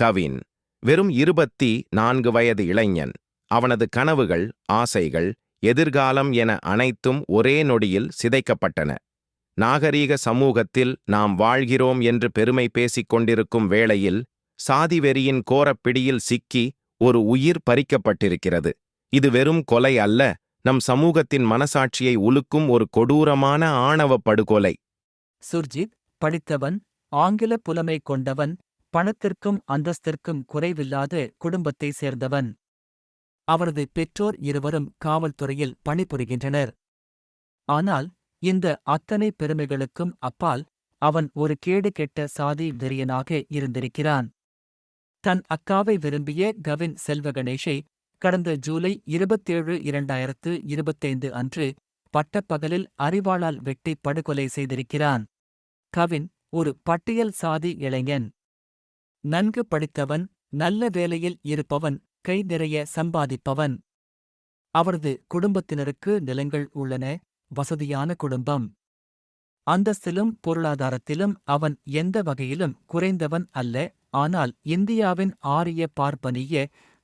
கவின் வெறும் இருபத்தி நான்கு வயது இளைஞன். அவனது கனவுகள் ஆசைகள் எதிர்காலம் என அனைத்தும் ஒரே நொடியில் சிதைக்கப்பட்டன. நாகரீக சமூகத்தில் நாம் வாழ்கிறோம் என்று பெருமை பேசிக் கொண்டிருக்கும் வேளையில் சாதிவெறியின் கோரப்பிடியில் கோரப் பிடியில் சிக்கி ஒரு உயிர் பறிக்கப்பட்டிருக்கிறது. இது வெறும் கொலை அல்ல நம் சமூகத்தின் மனசாட்சியை உலுக்கும் ஒரு கொடூரமான ஆணவ படுகொலை. சுர்ஜித் படித்தவன் ஆங்கில புலமை கொண்டவன் பணத்திற்கும் அந்தஸ்திற்கும் குறைவில்லாத குடும்பத்தை சேர்ந்தவன். அவரது பெற்றோர் இருவரும் காவல்துறையில் பணிபுரிகின்றனர். ஆனால் இந்த அத்தனை பெருமைகளுக்கும் அப்பால் அவன் ஒரு கேடு கெட்ட சாதி வெறியனாக இருந்திருக்கிறான். தன் அக்காவை விரும்பிய கவின் செல்வ கணேஷை கடந்த ஜூலை இருபத்தேழு இரண்டாயிரத்து இருபத்தைந்து அன்று பட்டப்பகலில் அறிவாளால் வெட்டி படுகொலை செய்திருக்கிறான். கவின் ஒரு பட்டியல் சாதி இளைஞன். நன்கு படித்தவன் நல்ல வேலையில் இருப்பவன் கை நிறைய சம்பாதிப்பவன். அவரது குடும்பத்தினருக்கு நிலங்கள் உள்ளன வசதியான குடும்பம். அந்தஸ்திலும் பொருளாதாரத்திலும் அவன் எந்த வகையிலும் குறைந்தவன் அல்ல ஆனால் இந்தியாவின் ஆரிய பார்ப்பனிய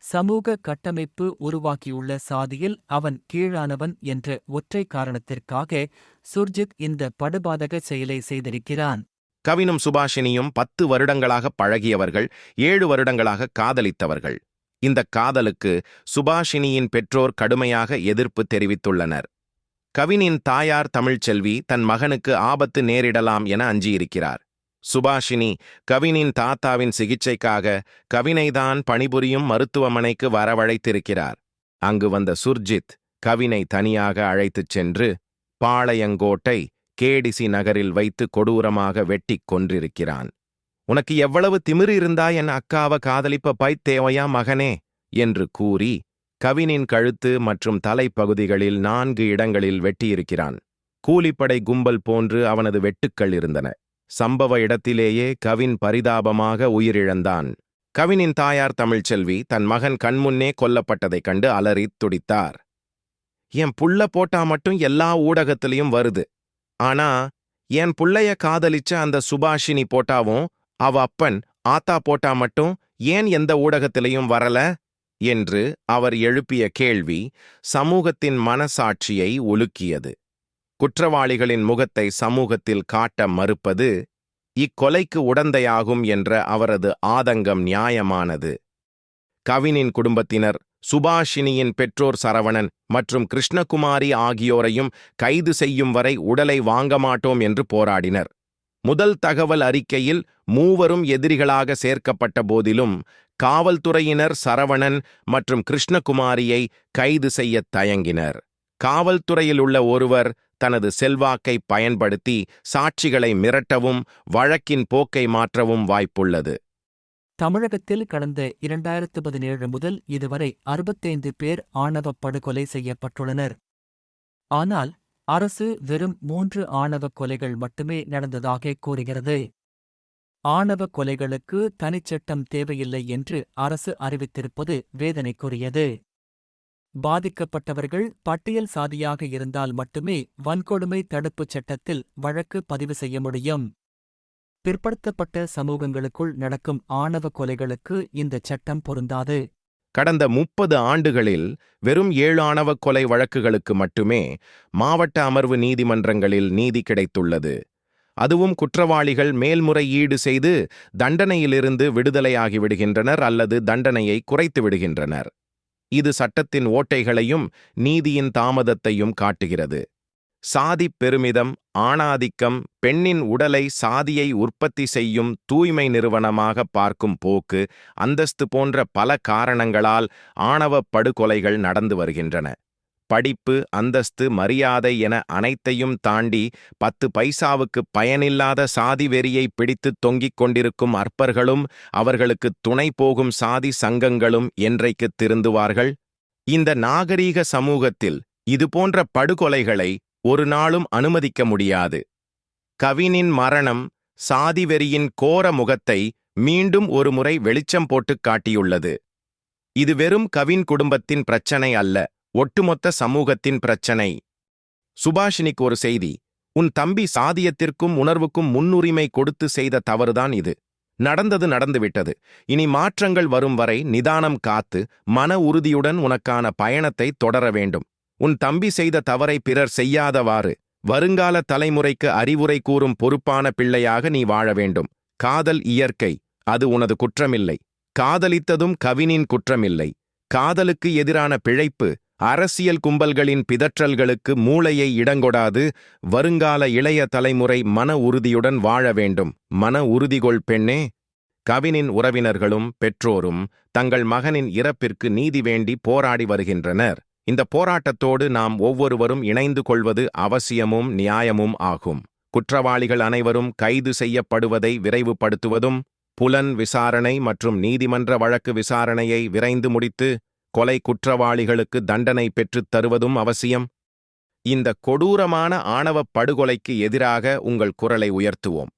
சமூக கட்டமைப்பு உருவாக்கியுள்ள சாதியில் அவன் கீழானவன் என்ற ஒற்றை காரணத்திற்காக சுர்ஜித் இந்த படுபாதக செயலை செய்திருக்கிறான். கவினும் சுபாஷினியும் பத்து வருடங்களாக பழகியவர்கள் ஏழு வருடங்களாக காதலித்தவர்கள். இந்த காதலுக்கு சுபாஷினியின் பெற்றோர் கடுமையாக எதிர்ப்பு தெரிவித்துள்ளனர். கவினின் தாயார் தமிழ்ச்செல்வி தன் மகனுக்கு ஆபத்து நேரிடலாம் என அஞ்சியிருக்கிறார். சுபாஷினி கவினின் தாத்தாவின் சிகிச்சைக்காக கவினைதான் பணிபுரியும் மருத்துவமனைக்கு வரவழைத்திருக்கிறார். அங்கு வந்த சுர்ஜித் கவினை தனியாக அழைத்துச் சென்று பாளையங்கோட்டை கேடிசி நகரில் வைத்து கொடூரமாக வெட்டிக் கொன்றிருக்கிறான். உனக்கு எவ்வளவு திமிரு இருந்தா என் அக்காவ காதலிப்ப பைத்தேவையா மகனே என்று கூறி கவினின் கழுத்து மற்றும் தலைப்பகுதிகளில் நான்கு இடங்களில் வெட்டியிருக்கிறான். கூலிப்படை கும்பல் போன்று அவனது வெட்டுக்கள் இருந்தன. சம்பவ இடத்திலேயே கவின் பரிதாபமாக உயிரிழந்தான். கவினின் தாயார் தமிழ்ச்செல்வி தன் மகன் கண்முன்னே கொல்லப்பட்டதைக் கண்டு அலறித் துடித்தார். என் புள்ள போட்டா மட்டும் எல்லா ஊடகத்திலையும் வருது. ஆனா என் புள்ளைய காதலிச்ச அந்த சுபாஷினி போட்டாவும் அவ அப்பன் ஆத்தா போட்டா மட்டும் ஏன் எந்த ஊடகத்திலையும் வரல? என்று அவர் எழுப்பிய கேள்வி சமூகத்தின் மனசாட்சியை ஒலுக்கியது குற்றவாளிகளின் முகத்தை சமூகத்தில் காட்ட மறுப்பது இக்கொலைக்கு உடந்தையாகும் என்ற அவரது ஆதங்கம் நியாயமானது. கவினின் குடும்பத்தினர் சுபாஷினியின் பெற்றோர் சரவணன் மற்றும் கிருஷ்ணகுமாரி ஆகியோரையும் கைது செய்யும் வரை உடலை வாங்க மாட்டோம் என்று போராடினர். முதல் தகவல் அறிக்கையில் மூவரும் எதிரிகளாக சேர்க்கப்பட்ட போதிலும் காவல்துறையினர் சரவணன் மற்றும் கிருஷ்ணகுமாரியை கைது செய்யத் தயங்கினர். காவல்துறையில் உள்ள ஒருவர் தனது செல்வாக்கை பயன்படுத்தி சாட்சிகளை மிரட்டவும் வழக்கின் போக்கை மாற்றவும் வாய்ப்புள்ளது. தமிழகத்தில் கடந்த இரண்டாயிரத்து பதினேழு முதல் இதுவரை அறுபத்தைந்து பேர் ஆணவப் படுகொலை செய்யப்பட்டுள்ளனர். ஆனால் அரசு வெறும் மூன்று ஆணவக் கொலைகள் மட்டுமே நடந்ததாக கூறுகிறது. ஆணவ கொலைகளுக்கு தனிச்சட்டம் தேவையில்லை என்று அரசு அறிவித்திருப்பது வேதனைக்குரியது. பாதிக்கப்பட்டவர்கள் பட்டியல் சாதியாக இருந்தால் மட்டுமே வன்கொடுமை தடுப்புச் சட்டத்தில் வழக்கு பதிவு செய்ய முடியும். பிற்படுத்தப்பட்ட சமூகங்களுக்குள் நடக்கும் ஆணவ கொலைகளுக்கு இந்த சட்டம் பொருந்தாது. கடந்த முப்பது ஆண்டுகளில் வெறும் ஏழு ஆணவ கொலை வழக்குகளுக்கு மட்டுமே மாவட்ட அமர்வு நீதிமன்றங்களில் நீதி கிடைத்துள்ளது. அதுவும் குற்றவாளிகள் மேல்முறையீடு செய்து தண்டனையிலிருந்து விடுதலையாகி விடுகின்றனர் அல்லது தண்டனையை குறைத்து விடுகின்றனர். இது சட்டத்தின் ஓட்டைகளையும் நீதியின் தாமதத்தையும் காட்டுகிறது. சாதிப் பெருமிதம் ஆணாதிக்கம் பெண்ணின் உடலை சாதியை உற்பத்தி செய்யும் தூய்மை நிறுவனமாக பார்க்கும் போக்கு அந்தஸ்து போன்ற பல காரணங்களால் ஆணவப் படுகொலைகள் நடந்து வருகின்றன. படிப்பு அந்தஸ்து மரியாதை என அனைத்தையும் தாண்டி பத்து பைசாவுக்கு பயனில்லாத சாதி வெறியை பிடித்து தொங்கிக் கொண்டிருக்கும் அற்பர்களும் அவர்களுக்கு துணை போகும் சாதி சங்கங்களும் என்றைக்கு திருந்துவார்கள்? இந்த நாகரீக சமூகத்தில் இதுபோன்ற படுகொலைகளை ஒரு நாளும் அனுமதிக்க முடியாது. கவினின் மரணம் சாதிவெறியின் கோர முகத்தை மீண்டும் ஒருமுறை வெளிச்சம் போட்டுக் காட்டியுள்ளது. இது வெறும் கவின் குடும்பத்தின் பிரச்சனை அல்ல ஒட்டுமொத்த சமூகத்தின் பிரச்சனை. சுபாஷினிக்கு ஒரு செய்தி உன் தம்பி சாதியத்திற்கும் உணர்வுக்கும் முன்னுரிமை கொடுத்து செய்த தவறுதான் இது. நடந்தது நடந்துவிட்டது. இனி மாற்றங்கள் வரும் வரை நிதானம் காத்து மன உறுதியுடன் உனக்கான பயணத்தை தொடர வேண்டும். உன் தம்பி செய்த தவறை பிறர் செய்யாதவாறு வருங்கால தலைமுறைக்கு அறிவுரை கூறும் பொறுப்பான பிள்ளையாக நீ வாழ வேண்டும். காதல் இயற்கை அது உனது குற்றமில்லை. காதலித்ததும் கவினின் குற்றமில்லை. காதலுக்கு எதிரான பிழைப்பு அரசியல் கும்பல்களின் பிதற்றல்களுக்கு மூளையை இடங்கொடாது. வருங்கால இளைய தலைமுறை மன உறுதியுடன் வாழ வேண்டும். மன உறுதிகொள் பெண்ணே. கவினின் உறவினர்களும் பெற்றோரும் தங்கள் மகனின் இறப்பிற்கு நீதி வேண்டி போராடி வருகின்றனர். இந்த போராட்டத்தோடு நாம் ஒவ்வொருவரும் இணைந்து கொள்வது அவசியமும் நியாயமும் ஆகும். குற்றவாளிகள் அனைவரும் கைது செய்யப்படுவதை விரைவுபடுத்துவதும் புலன் விசாரணை மற்றும் நீதிமன்ற வழக்கு விசாரணையை விரைந்து முடித்து கொலை குற்றவாளிகளுக்கு தண்டனை பெற்றுத் தருவதும் அவசியம். இந்த கொடூரமான ஆணவப் படுகொலைக்கு எதிராக உங்கள் குரலை உயர்த்துவோம்.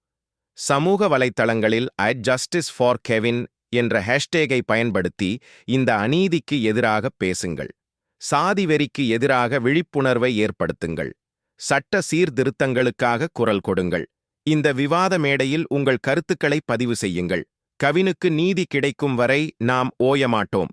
சமூக வலைத்தளங்களில் அட் ஜஸ்டிஸ் ஃபார் கெவின் என்ற ஹேஷ்டேகை பயன்படுத்தி இந்த அநீதிக்கு எதிராக பேசுங்கள். சாதி வெறிக்கு எதிராக விழிப்புணர்வை ஏற்படுத்துங்கள். சட்ட சீர்திருத்தங்களுக்காக குரல் கொடுங்கள். இந்த விவாத மேடையில் உங்கள் கருத்துக்களை பதிவு செய்யுங்கள். கவினுக்கு நீதி கிடைக்கும் வரை நாம் ஓயமாட்டோம்.